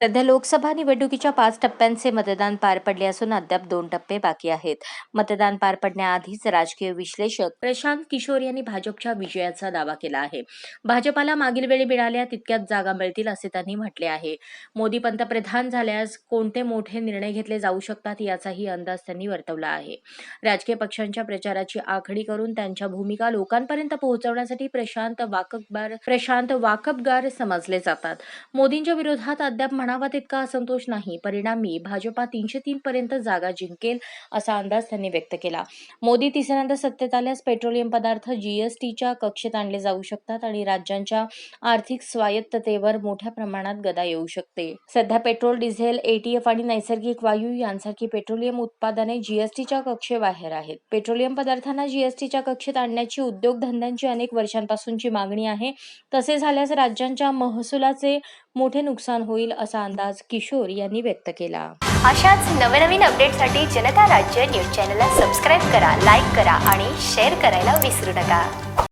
सध्या लोकसभा निवडणुकीच्या पाच टप्प्यांचे मतदान पार पडले असून अद्याप दोन टप्पे बाकी आहेत. मतदान पार पडण्याआधीच राजकीय विश्लेषक प्रशांत किशोर यांनी भाजपच्या विजयाचा दावा केला आहे. भाजपाला मागील वेळी मिळाल्या तितक्याच जागा मिळतील असे त्यांनी म्हटले आहे. मोदी पंतप्रधान झाल्यास कोणते मोठे निर्णय घेतले जाऊ शकतात याचाही अंदाज त्यांनी वर्तवला आहे. राजकीय पक्षांच्या प्रचाराची आखणी करून त्यांच्या भूमिका लोकांपर्यंत पोहोचवण्यासाठी प्रशांत वाकबगार प्रशांत वाकबगार समजले जातात. मोदींच्या विरोधात अद्याप म्हणावा तितका असंतोष नाही. परिणामी भाजपा तीनशे तीन पर्यंत जागा जिंकेल असा अंदाज त्यांनी व्यक्त केला. मोदी तिसऱ्यांदा सत्तेत आल्यास पेट्रोलियम पदार्थ जीएसटीच्या कक्षेत आणले जाऊ शकतात आणि राज्यांच्या आर्थिक स्वायत्ततेवर मोठ्या प्रमाणात गदा येऊ शकते. सध्या पेट्रोल डिझेल एटीएफ आणि नैसर्गिक वायू यांसारखी पेट्रोलियम उत्पादने जीएसटीच्या कक्षेबाहेर आहेत. पेट्रोलियम पदार्थांना जीएसटीच्या कक्षेत आणण्याची उद्योगधंद्यांची अनेक वर्षांपासूनची मागणी आहे. तसे झाल्यास राज्यांच्या महसुलाचे मोठे नुकसान होईल असा अंदाज किशोर यांनी व्यक्त केला. अशाच नवनवीन अपडेटसाठी जनता राज्य न्यूज चॅनलला सबस्क्राईब करा लाईक करा आणि शेअर करायला विसरू नका.